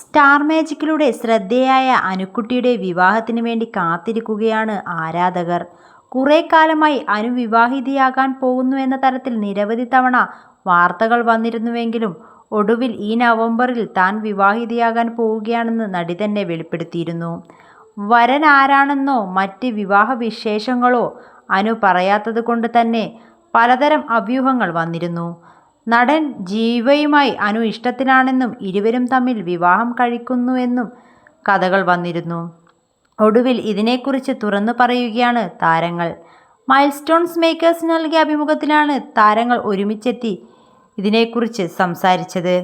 Star മാജിക്കിലൂടെ ശ്രദ്ധേയായ അനുക്കുട്ടിയുടെ വിവാഹത്തിന് വേണ്ടി കാത്തിരിക്കുകയാണ് ആരാധകർ. കുറേ കാലമായി അനു വിവാഹിതയാകാൻ പോകുന്നു എന്ന തരത്തിൽ നിരവധി തവണ വാർത്തകൾ വന്നിരുന്നുവെങ്കിലും ഒടുവിൽ ഈ നവംബറിൽ താൻ വിവാഹിതയാകാൻ പോവുകയാണെന്ന് നടി തന്നെ വെളിപ്പെടുത്തിയിരുന്നു. വരൻ ആരാണെന്നോ മറ്റ് വിവാഹ വിശേഷങ്ങളോ അനു പറയാത്തതുകൊണ്ട് തന്നെ പലതരം അഭ്യൂഹങ്ങൾ വന്നിരുന്നു. നടൻ ജീവയുമായി അനു ഇഷ്ടത്തിലാണെന്നും ഇരുവരും തമ്മിൽ വിവാഹം കഴിക്കുന്നുവെന്നും കഥകൾ വന്നിരുന്നു. ഒടുവിൽ ഇതിനെക്കുറിച്ച് തുറന്നു പറയുകയാണ് താരങ്ങൾ. മൈൽസ്റ്റോൺസ് മേക്കേഴ്സ് നൽകിയ അഭിമുഖത്തിലാണ് താരങ്ങൾ ഒരുമിച്ചെത്തി ഇതിനെക്കുറിച്ച് സംസാരിച്ചത്.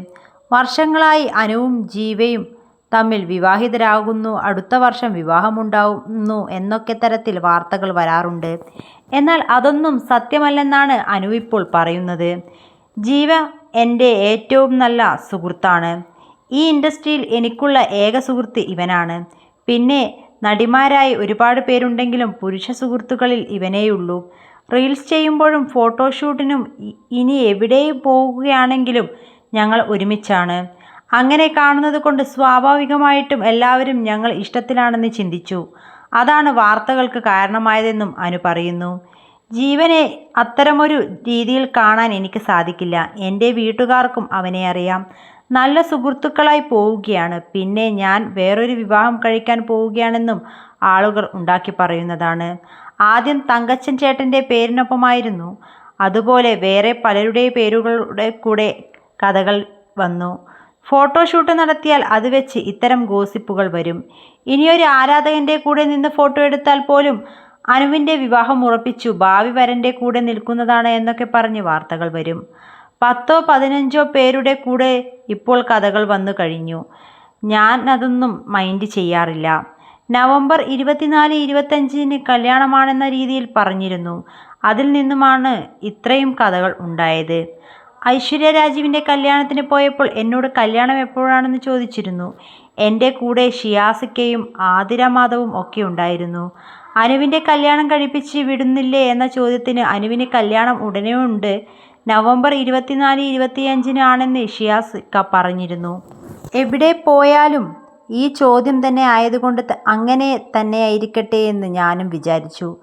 വർഷങ്ങളായി അനുവും ജീവയും തമ്മിൽ വിവാഹിതരാകുന്നു അടുത്ത വർഷം വിവാഹമുണ്ടാവുന്നു എന്നൊക്കെ തരത്തിൽ വാർത്തകൾ വരാറുണ്ട്. എന്നാൽ അതൊന്നും സത്യമല്ലെന്നാണ് അനു ഇപ്പോൾ പറയുന്നത്. ജീവ എന്റെ ഏറ്റവും നല്ല സുഹൃത്താണ്. ഈ ഇൻഡസ്ട്രിയിൽ എനിക്കുള്ള ഏക സുഹൃത്ത് ഇവനാണ്. പിന്നെ നടിമാരായി ഒരുപാട് പേരുണ്ടെങ്കിലും പുരുഷ സുഹൃത്തുക്കളിൽ ഇവനേയുള്ളൂ. റീൽസ് ചെയ്യുമ്പോഴും ഫോട്ടോഷൂട്ടിനും ഇനി എവിടെയും പോവുകയാണെങ്കിലും ഞങ്ങൾ ഒരുമിച്ചാണ്. അങ്ങനെ കാണുന്നത് കൊണ്ട് സ്വാഭാവികമായിട്ടും എല്ലാവരും ഞങ്ങൾ ഇഷ്ടത്തിലാണെന്ന് ചിന്തിച്ചു. അതാണ് വാർത്തകൾക്ക് കാരണമായതെന്നും അനു പറയുന്നു. ജീവനെ അത്തരമൊരു രീതിയിൽ കാണാൻ എനിക്ക് സാധിക്കില്ല. എന്റെ വീട്ടുകാർക്കും അവനെ അറിയാം. നല്ല സുഹൃത്തുക്കളായി പോവുകയാണ്. പിന്നെ ഞാൻ വേറൊരു വിവാഹം കഴിക്കാൻ പോവുകയാണെന്നും ആളുകൾ ഉണ്ടാക്കി പറയുന്നതാണ് ആദ്യം തങ്കച്ചൻ ചേട്ടന്റെ പേരിനൊപ്പമായിരുന്നു. അതുപോലെ വേറെ പലരുടെ പേരുകളുടെ കൂടെ കഥകൾ വന്നു. ഫോട്ടോഷൂട്ട് നടത്തിയാൽ അത് വെച്ച് ഇത്തരം ഗോസിപ്പുകൾ വരും. ഇനിയൊരു ആരാധകന്റെ കൂടെ നിന്ന് ഫോട്ടോ എടുത്താൽ പോലും അനുവിന്റെ വിവാഹം ഉറപ്പിച്ചു ഭാവി വരന്റെ കൂടെ നിൽക്കുന്നതാണ് എന്നൊക്കെ പറഞ്ഞ് വാർത്തകൾ വരും. പത്തോ പതിനഞ്ചോ പേരുടെ കൂടെ ഇപ്പോൾ കഥകൾ വന്നു കഴിഞ്ഞു. ഞാൻ അതൊന്നും മൈൻഡ് ചെയ്യാറില്ല. നവംബർ ഇരുപത്തിനാല് ഇരുപത്തഞ്ചിന് കല്യാണമാണെന്ന രീതിയിൽ പറഞ്ഞിരുന്നു. അതിൽ നിന്നുമാണ് ഇത്രയും കഥകൾ ഉണ്ടായത്. ഐശ്വര്യ രാജീവിന്റെ കല്യാണത്തിന് പോയപ്പോൾ എന്നോട് കല്യാണം എപ്പോഴാണെന്ന് ചോദിച്ചിരുന്നു. എന്റെ കൂടെ ഷിയാസിക്കയും ആതിര മാധവും ഒക്കെ ഉണ്ടായിരുന്നു. അനുവിന്റെ കല്യാണം കഴിപ്പിച്ച് വിടുന്നില്ലേ എന്ന ചോദ്യത്തിന് അനുവിന് കല്യാണം ഉടനെ ഉണ്ട് നവംബർ ഇരുപത്തിനാല് ഇരുപത്തിയഞ്ചിനാണെന്ന് ഷിയാസിക്ക പറഞ്ഞിരുന്നു. എവിടെ പോയാലും ഈ ചോദ്യം തന്നെ ആയതുകൊണ്ട് അങ്ങനെ തന്നെയായിരിക്കട്ടെ എന്ന് ഞാനും വിചാരിച്ചു.